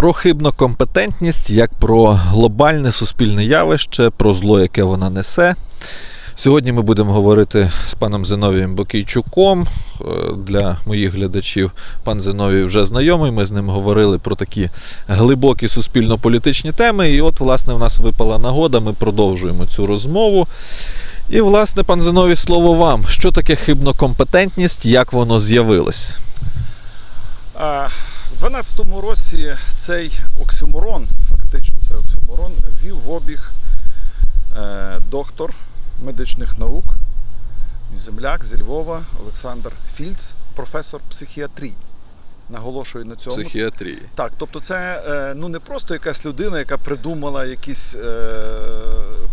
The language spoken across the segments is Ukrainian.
Про хибну компетентність як про глобальне суспільне явище, про зло, яке вона несе. Сьогодні ми будемо говорити з паном Зиновієм Бокійчуком. Е, Для моїх глядачів пан Зиновій вже знайомий. Ми з ним говорили про такі глибокі суспільно-політичні теми. І от, власне, в нас випала нагода. Ми продовжуємо цю розмову. І, власне, пан Зиновій, слово вам. Що таке хибнокомпетентність, як воно з'явилось? А, В 12-му році цей оксиморон, фактично цей оксиморон, ввів в обіг е, доктор медичних наук, земляк зі Львова Олександр Фільц, професор психіатрії. Наголошую на цьому. Психіатрії. Так, тобто це е, ну не просто якась людина, яка придумала якісь е,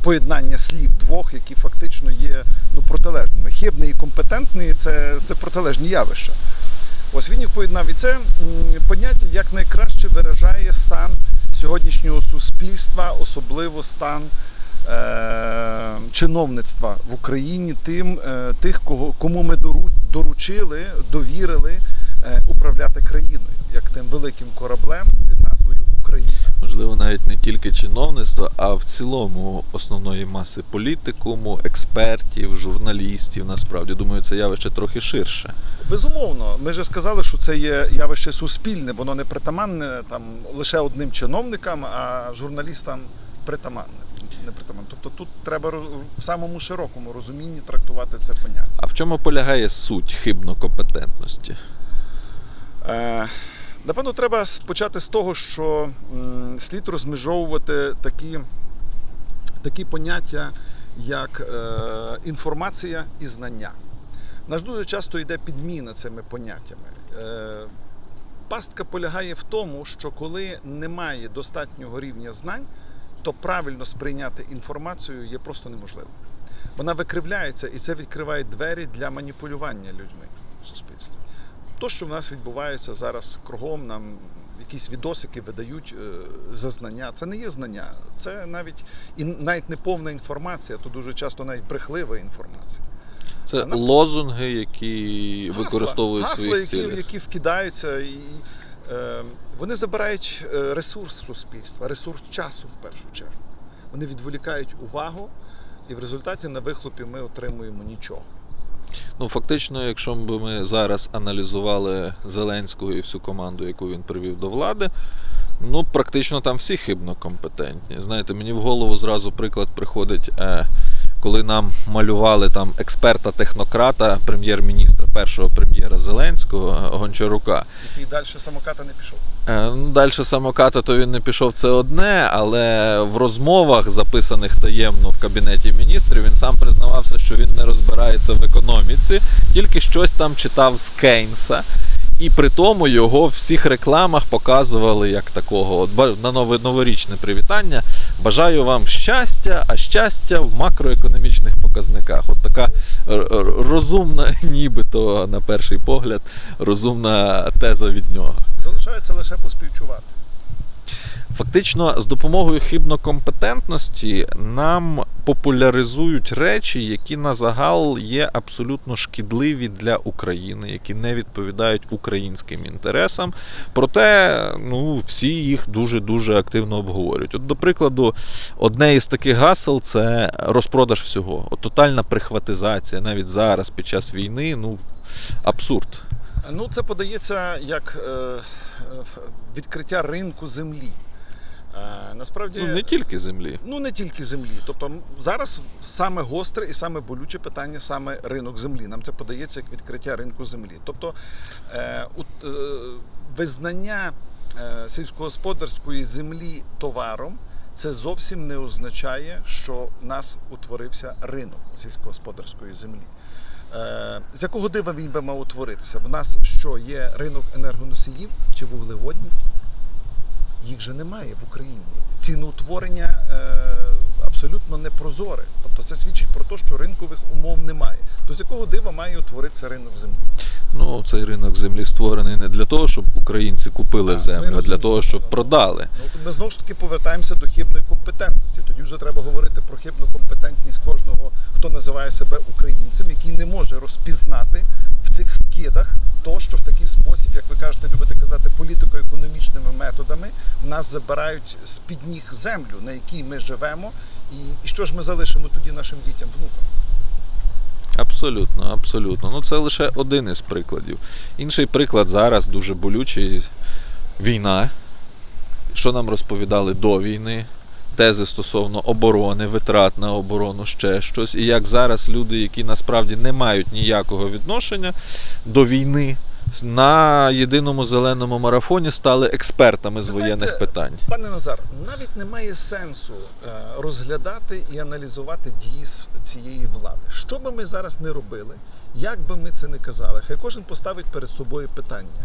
поєднання слів двох, які фактично є ну, протилежними. Хибний і компетентний це, це протилежні явища. Ось він їх поєднав. І це поняття як найкраще виражає стан сьогоднішнього суспільства, особливо стан е, чиновництва в Україні, тим, е, тих, кого, кому ми дору- доручили, довірили е, управляти країною, як тим великим кораблем. Можливо, навіть не тільки чиновництва, а в цілому основної маси політикуму, експертів, журналістів. Насправді думаю, це явище трохи ширше. Безумовно, ми вже сказали, що це є явище суспільне, воно не притаманне там лише одним чиновникам, а журналістам притаманне. Не притаманне. Тобто тут треба в самому широкому розумінні трактувати це поняття. А в чому полягає суть хибнокомпетентності? Е, Напевно, треба почати з того, що слід розмежовувати такі, такі поняття, як е, інформація і знання. Наш дуже часто йде підміна цими поняттями. Е, Пастка полягає в тому, що коли немає достатнього рівня знань, то правильно сприйняти інформацію є просто неможливо. Вона викривляється, і це відкриває двері для маніпулювання людьми в суспільстві. То, що в нас відбувається зараз кругом, нам якісь відосики видають е, за знання. Це не є знання, це навіть і навіть не повна інформація, то дуже часто навіть брехлива інформація. Це А лозунги, які Гасла, використовують гасла, своїх які, цілях. які вкидаються, і е, вони забирають е, ресурс суспільства, ресурс часу в першу чергу. Вони відволікають увагу, і в результаті на вихлопі ми отримуємо нічого. Ну, фактично, якщо б ми зараз аналізували Зеленського і всю команду, яку він привів до влади, ну практично там всі хибно компетентні. Знаєте, мені в голову зразу приклад приходить, е, коли нам малювали там експерта-технократа, прем'єр-міністра, першого прем'єра Зеленського е, Гончарука. Який далі самоката не пішов. Е, Ну, далі самоката то він не пішов, це одне, але в розмовах, записаних таємно в кабінеті міністрів, він сам признавався, що він не розбирається в економіці, тільки щось там читав з Кейнса. І при тому його в всіх рекламах показували як такого. От на новорічне привітання. Бажаю вам щастя, а щастя в макроекономічних показниках. От така р- р- розумна, нібито на перший погляд, розумна теза від нього. Залишається лише поспівчувати. Фактично, з допомогою хибнокомпетентності нам популяризують речі, які на загал є абсолютно шкідливі для України, які не відповідають українським інтересам. Проте ну, всі їх дуже дуже активно обговорюють. От, до прикладу, одне із таких гасел це розпродаж всього. От, тотальна прихватизація навіть зараз, під час війни, ну абсурд. Ну, це подається як е, е, відкриття ринку землі. Е, насправді, Ну, не тільки землі. Ну не тільки землі. Тобто зараз саме гостре і саме болюче питання саме ринок землі. Нам це подається як відкриття ринку землі. Тобто е, е, визнання е, сільськогосподарської землі товаром. Це зовсім не означає, що в нас утворився ринок сільськогосподарської землі. Е, з якого дива він би мав утворитися? В нас що є ринок енергоносіїв чи вуглеводнів? Їх же немає в Україні. Ціноутворення е, абсолютно непрозоре. Тобто це свідчить про те, що ринкових умов немає. То з якого дива має утворитися ринок землі? Ну, цей ринок землі створений не для того, щоб українці купили Так, землю, а для того, щоб продали. Ну, то ми знову ж таки повертаємося до хибної компетентності. Тоді вже треба говорити про хибну компетентність кожного, хто називає себе українцем, який не може розпізнати в цих вкидах то, що в такий спосіб, як ви кажете, любите казати, політико політико-економічними методами в нас забирають з під ніг землю, на якій ми живемо, і, і що ж ми залишимо тоді нашим дітям, внукам? Абсолютно, абсолютно. Ну це лише один із прикладів. Інший приклад зараз дуже болючий війна. Що нам розповідали до війни? Тези стосовно оборони, витрат на оборону, ще щось. І як зараз люди, які насправді не мають ніякого відношення до війни, на єдиному зеленому марафоні стали експертами з знаєте, воєнних питань. Пане Назар, навіть немає сенсу е, розглядати і аналізувати дії цієї влади. Що би ми зараз не робили, як би ми це не казали, хай кожен поставить перед собою питання,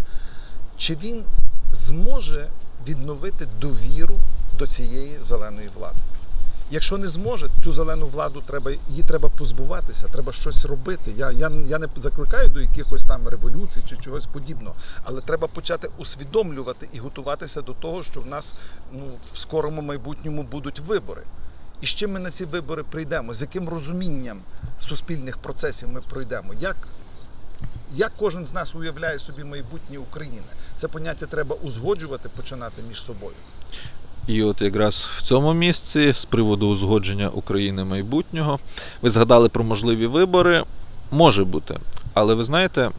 чи він зможе відновити довіру до цієї зеленої влади. Якщо не зможе, цю зелену владу треба її треба позбуватися, треба щось робити. Я, я, я не закликаю до якихось там революцій чи чогось подібного, але треба почати усвідомлювати і готуватися до того, що в нас ну, в скорому майбутньому будуть вибори. І з чим ми на ці вибори прийдемо, з яким розумінням суспільних процесів ми пройдемо, як, як кожен з нас уявляє собі майбутнє України. Це поняття треба узгоджувати, починати між собою. І от якраз в цьому місці, з приводу узгодження України майбутнього, ви згадали про можливі вибори. Може бути. Але ви знаєте,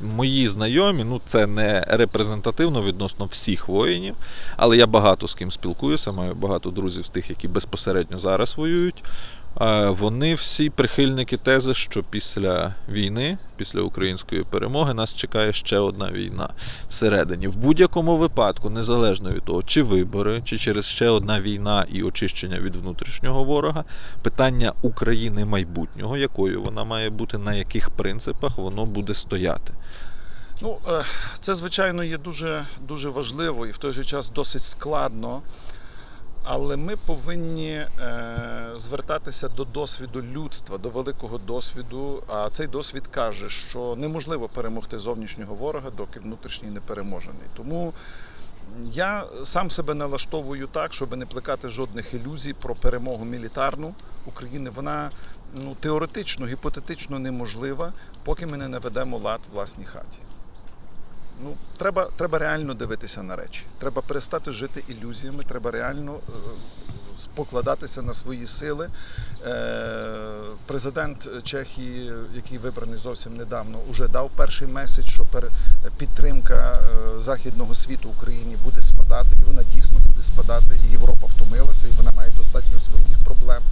мої знайомі, ну це не репрезентативно відносно всіх воїнів, але я багато з ким спілкуюся, маю багато друзів з тих, які безпосередньо зараз воюють. Вони всі прихильники тези, що після війни, після української перемоги, нас чекає ще одна війна всередині. В будь-якому випадку, незалежно від того, чи вибори, чи через ще одна війна і очищення від внутрішнього ворога, питання України майбутнього, якою вона має бути, на яких принципах воно буде стояти. Ну, е, це, звичайно, є дуже, дуже важливо і в той же час досить складно. Але ми повинні е, звертатися до досвіду людства, до великого досвіду. А цей досвід каже, що неможливо перемогти зовнішнього ворога, доки внутрішній не переможений. Тому я сам себе налаштовую так, щоб не плекати жодних ілюзій про перемогу мілітарну України. Вона ну, теоретично, гіпотетично неможлива, поки ми не наведемо лад в власній хаті. Ну, треба, треба реально дивитися на речі. Треба перестати жити ілюзіями, треба реально е, покладатися на свої сили. Е, президент Чехії, який вибраний зовсім недавно, вже дав перший меседж, що підтримка е, західного світу Україні буде спадати, і вона дійсно буде спадати. І Європа втомилася, і вона має достатньо своїх проблем.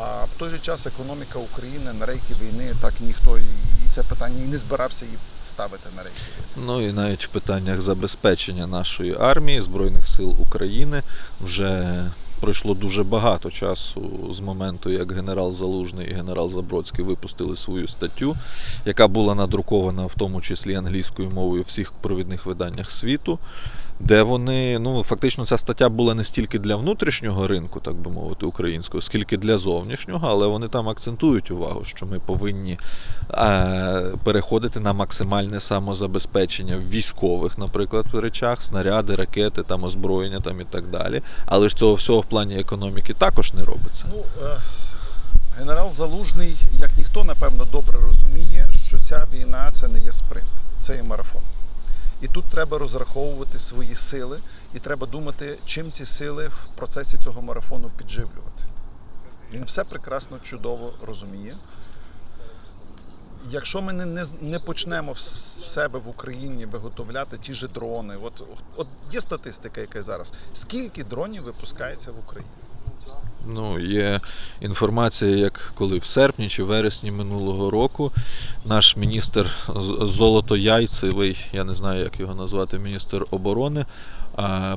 А в той же час економіка України на рейки війни так ніхто і, це питання і не збирався її ставити на рейки. Ну і навіть в питаннях забезпечення нашої армії, Збройних сил України вже пройшло дуже багато часу з моменту, як генерал Залужний і генерал Забродський випустили свою статтю, яка була надрукована в тому числі англійською мовою всіх провідних виданнях світу. Де вони, ну фактично, ця стаття була не стільки для внутрішнього ринку, так би мовити, українського, скільки для зовнішнього, але вони там акцентують увагу, що ми повинні е, переходити на максимальне самозабезпечення в військових, наприклад, речах, снаряди, ракети, там озброєння там і так далі. Але ж цього всього в плані економіки також не робиться. Ну, е, генерал Залужний, як ніхто, напевно, добре розуміє, що ця війна це не є спринт, це є марафон. І тут треба розраховувати свої сили, і треба думати, чим ці сили в процесі цього марафону підживлювати. Він все прекрасно, чудово розуміє. Якщо ми не, не, не почнемо в себе в Україні виготовляти ті ж дрони, от, от є статистика, яка зараз, скільки дронів випускається в Україні? Ну, є інформація, як коли в серпні чи вересні минулого року наш міністр золотояйцевий, я не знаю, як його назвати, міністр оборони,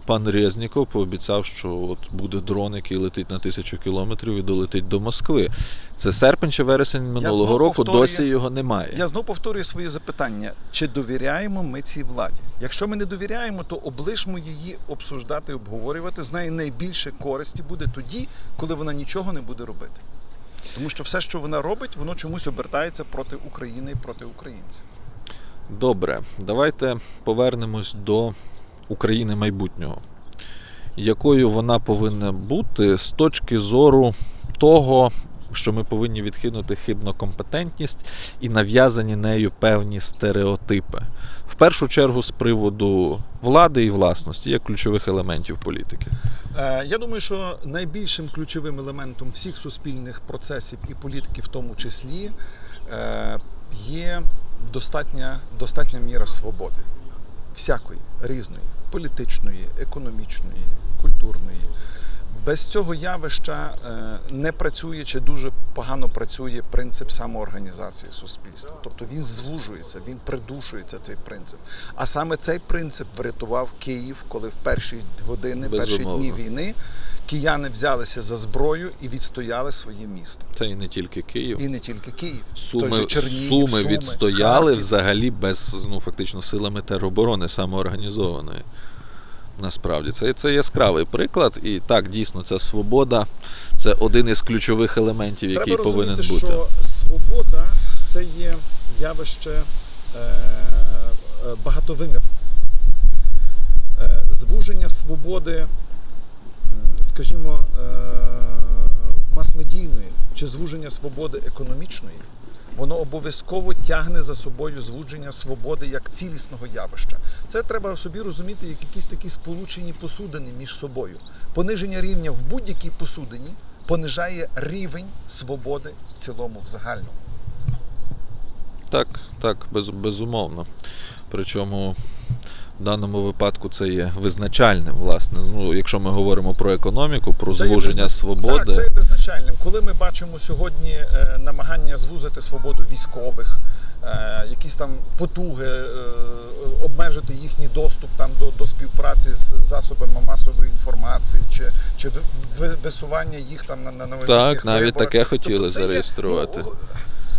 пан Резніков пообіцяв, що от буде дрон, який летить на тисячу кілометрів і долетить до Москви. Це серпень чи вересень минулого року, повторюю- досі його немає. Я знову повторюю своє запитання: чи довіряємо ми цій владі? Якщо ми не довіряємо, то облишмо її обсуждати, обговорювати. З неї найбільше користі буде тоді, коли вона нічого не буде робити. Тому що все, що вона робить, воно чомусь обертається проти України і проти українців. Добре, давайте повернемось до України майбутнього. Якою вона повинна бути з точки зору того, що ми повинні відкинути хибну компетентність і нав'язані нею певні стереотипи. В першу чергу з приводу влади і власності як ключових елементів політики. Е, Я думаю, що найбільшим ключовим елементом всіх суспільних процесів і політики, в тому числі, е, є достатня, достатня міра свободи. Всякої, різної, політичної, економічної, культурної. Без цього явища е, не працює чи дуже погано працює принцип самоорганізації суспільства. Тобто він звужується, він придушується цей принцип. А саме цей принцип врятував Київ, коли в перші години, перші дні війни кияни взялися за зброю і відстояли своє місто. Та й не тільки Київ. І не тільки Київ, той Суми, же Чернігів, суми відстояли Харків. взагалі без ну, фактично силами тероборони самоорганізованої. Насправді, це, це яскравий приклад, і так, дійсно, ця свобода це один із ключових елементів, який Треба повинен бути. що свобода це є явище е, е, багатовимірне. Е, звуження свободи, скажімо, е, мас-медійної чи звуження свободи економічної, воно обов'язково тягне за собою звудження свободи як цілісного явища. Це треба собі розуміти як якісь такі сполучені посудини між собою. Пониження рівня в будь-якій посудині понижає рівень свободи в цілому, в загальному. Так, так, без, безумовно. Причому в даному випадку це є визначальним, власне. Ну, якщо ми говоримо про економіку, про Це звуження визна- свободи. Так, це є визначальним. Коли ми бачимо сьогодні е, намагання звузити свободу військових, е, якісь там потуги, е, обмежити їхній доступ там до, до співпраці з засобами масової інформації, чи, чи ви- ви- висування їх там на, на на майбутніх навіть виборах. таке хотіли Тобто є, зареєструвати. ну,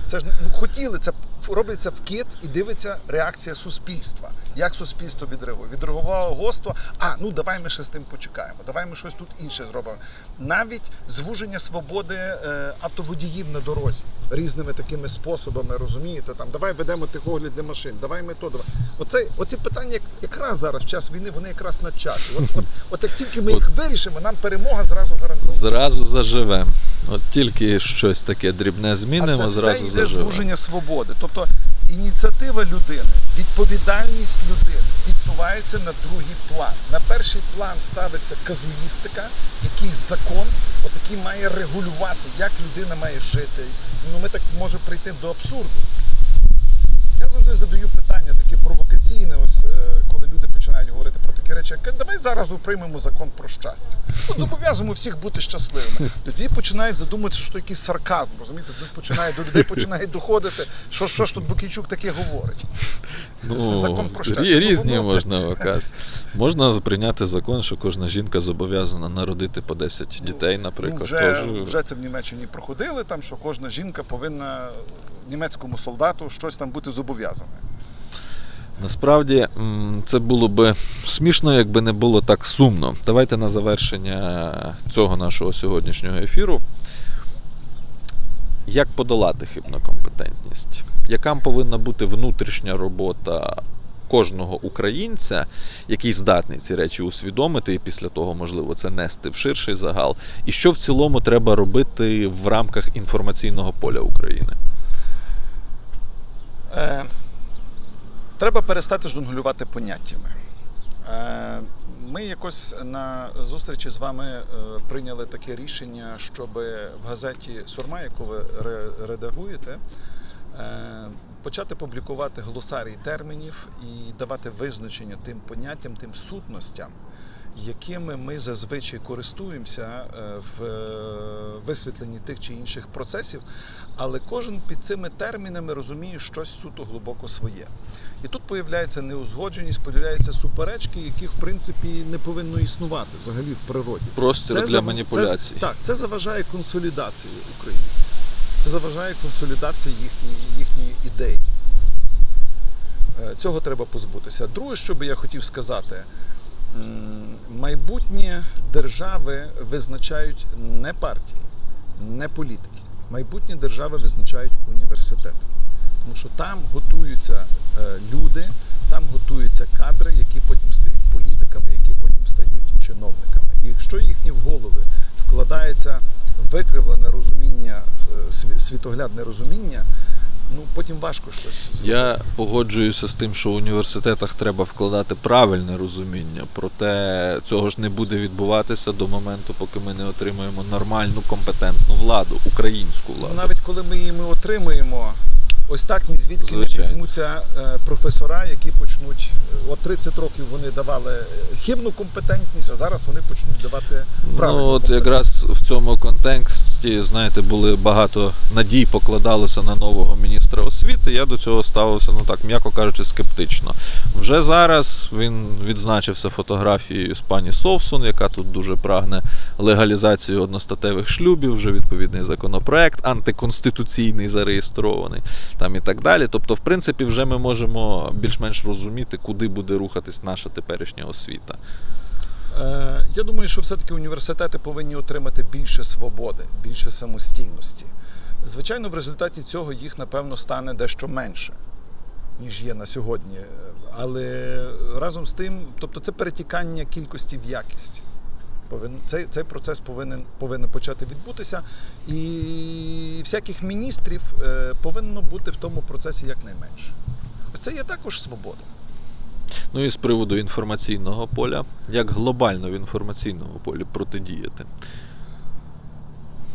це ж ну хотіли, це робиться вкид і дивиться реакція суспільства. Як суспільство відреагує? Відреагувало госто. А ну давай ми ще з тим почекаємо. Давай ми щось тут інше зробимо. Навіть звуження свободи е, автоводіїв на дорозі різними такими способами, розумієте? Там давай ведемо тихогляд для машин, давай ми то давай. Оце, оці питання як- якраз зараз в час війни вони якраз на часі. От, от, от як тільки ми їх вирішимо, нам перемога зразу гарантована. Зразу заживемо. От тільки щось таке дрібне А змінимо, це все зразу йде заживемо. звуження свободи. Тобто ініціатива людини, відповідальність людини відсувається на другий план. На перший план ставиться казуїстика, якийсь закон, отакий має регулювати, як людина має жити. Ну ми так може прийти до абсурду. Я завжди задаю питання провокаційне, ось е, коли люди починають говорити про такі речі, як давай зараз приймемо закон про щастя. От зобов'язуємо всіх бути щасливими. Тоді починають задуматися, що якийсь сарказм, розумієте? Тут починає до людей починає доходити, що, що ж тут Букійчук таке говорить. Ну, закон про щастя. Різні Ну, ну, можна виказ. Можна прийняти закон, що кожна жінка зобов'язана народити по 10 дітей, наприклад. Ну, вже, Тож, вже це в Німеччині проходили, там, що кожна жінка повинна німецькому солдату щось там бути зобов'язаною. Насправді це було би смішно, якби не було так сумно. Давайте на завершення цього нашого сьогоднішнього ефіру. Як подолати хибну компетентність? Яка повинна бути внутрішня робота кожного українця, який здатний ці речі усвідомити, і після того, можливо, це нести в ширший загал? І що в цілому треба робити в рамках інформаційного поля України? Е, треба перестати жонглювати поняттями. Е, ми якось на зустрічі з вами е, прийняли таке рішення, щоб в газеті Сурма, яку ви ре- редагуєте, е, почати публікувати глосарій термінів і давати визначення тим поняттям, тим сутностям, якими ми зазвичай користуємося е, в е, висвітленні тих чи інших процесів, але кожен під цими термінами розуміє щось суто глибоко своє. І тут появляється неузгодженість, появляються суперечки, яких в принципі не повинно існувати взагалі в природі. Простір для зав- маніпуляцій. Це, так, це заважає консолідації українців. Це заважає консолідації їхньої, їхньої ідеї. Е, Цього треба позбутися. Друге, що би я хотів сказати, майбутнє держави визначають не партії, не політики. Майбутнє держави визначають університети. Тому що там готуються е, люди, там готуються кадри, які потім стають політиками, які потім стають чиновниками. І якщо їхні в голови вкладається викривлене розуміння світоглядне розуміння, ну потім важко щось зробити. Я погоджуюся з тим, що в університетах треба вкладати правильне розуміння, проте цього ж не буде відбуватися до моменту, поки ми не отримаємо нормальну компетентну владу, українську владу. навіть коли ми її отримуємо, ось так ні звідки не візьмуться е, професора, які почнуть. От 30 років вони давали хибну компетентність, а зараз вони почнуть давати правильну Ну, от якраз в цьому контексті, знаєте, були багато надій покладалося на нового міністра освіти. Я до цього ставився, ну так, м'яко кажучи, скептично. Вже зараз він відзначився фотографією з пані Совсун, яка тут дуже прагне легалізації одностатевих шлюбів, вже відповідний законопроект, антиконституційний зареєстрований, там і так далі. Тобто, в принципі, вже ми можемо більш-менш розуміти, куди буде рухатись наша теперішня освіта. Е, Я думаю, що все-таки університети повинні отримати більше свободи, більше самостійності. Звичайно, в результаті цього їх, напевно, стане дещо менше, ніж є на сьогодні. Але разом з тим, тобто це перетікання кількості в якість. Повин, цей, цей процес повинен, повинен почати відбутися, і всяких міністрів е, повинно бути в тому процесі якнайменше. Ось це є також свобода. Ну і з приводу інформаційного поля, як глобально в інформаційному полі протидіяти.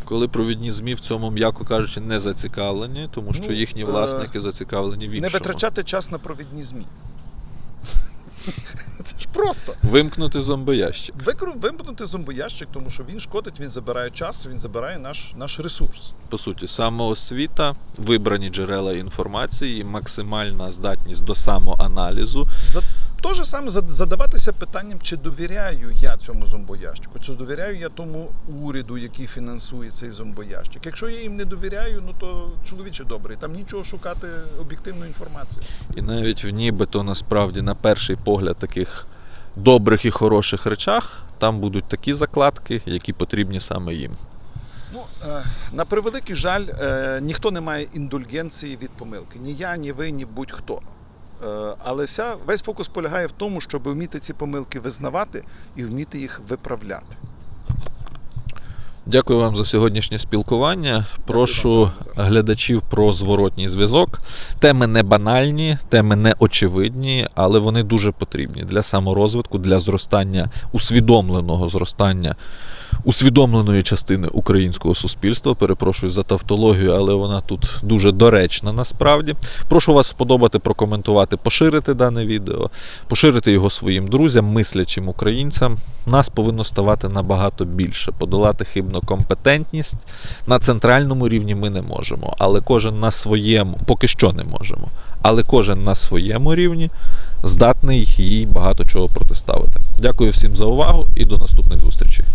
Коли провідні ЗМІ в цьому, м'яко кажучи, не зацікавлені, тому що Ну, їхні е, власники зацікавлені в іншому. Не витрачати час на провідні ЗМІ. Просто. Вимкнути зомбоящик. Викру- Вимкнути зомбоящик, тому що він шкодить, він забирає час, він забирає наш, наш ресурс. По суті, самоосвіта, вибрані джерела інформації, максимальна здатність до самоаналізу. За те ж саме задаватися питанням, чи довіряю я цьому зомбоящику, чи довіряю я тому уряду, який фінансує цей зомбоящик. Якщо я їм не довіряю, ну то чоловіче добрий, там нічого шукати об'єктивну інформацію. І навіть в нібито насправді на перший погляд таких добрих і хороших речах там будуть такі закладки, які потрібні саме їм. Ну, е, на превеликий жаль, е, ніхто не має індульгенції від помилки. Ні я, ні ви, ні будь-хто. Е, але вся, весь фокус полягає в тому, щоб вміти ці помилки визнавати і вміти їх виправляти. Дякую вам за сьогоднішнє спілкування. Прошу глядачів про зворотній зв'язок. Теми не банальні, теми не очевидні, але вони дуже потрібні для саморозвитку, для зростання усвідомленого зростання усвідомленої частини українського суспільства. Перепрошую за тавтологію, але вона тут дуже доречна насправді. Прошу вас сподобати, прокоментувати, поширити дане відео, поширити його своїм друзям, мислячим українцям. Нас повинно ставати набагато більше, подолати хибну компетентність. На центральному рівні ми не можемо, але кожен на своєму, поки що не можемо. Але кожен на своєму рівні здатний їй багато чого протиставити. Дякую всім за увагу і до наступних зустрічей.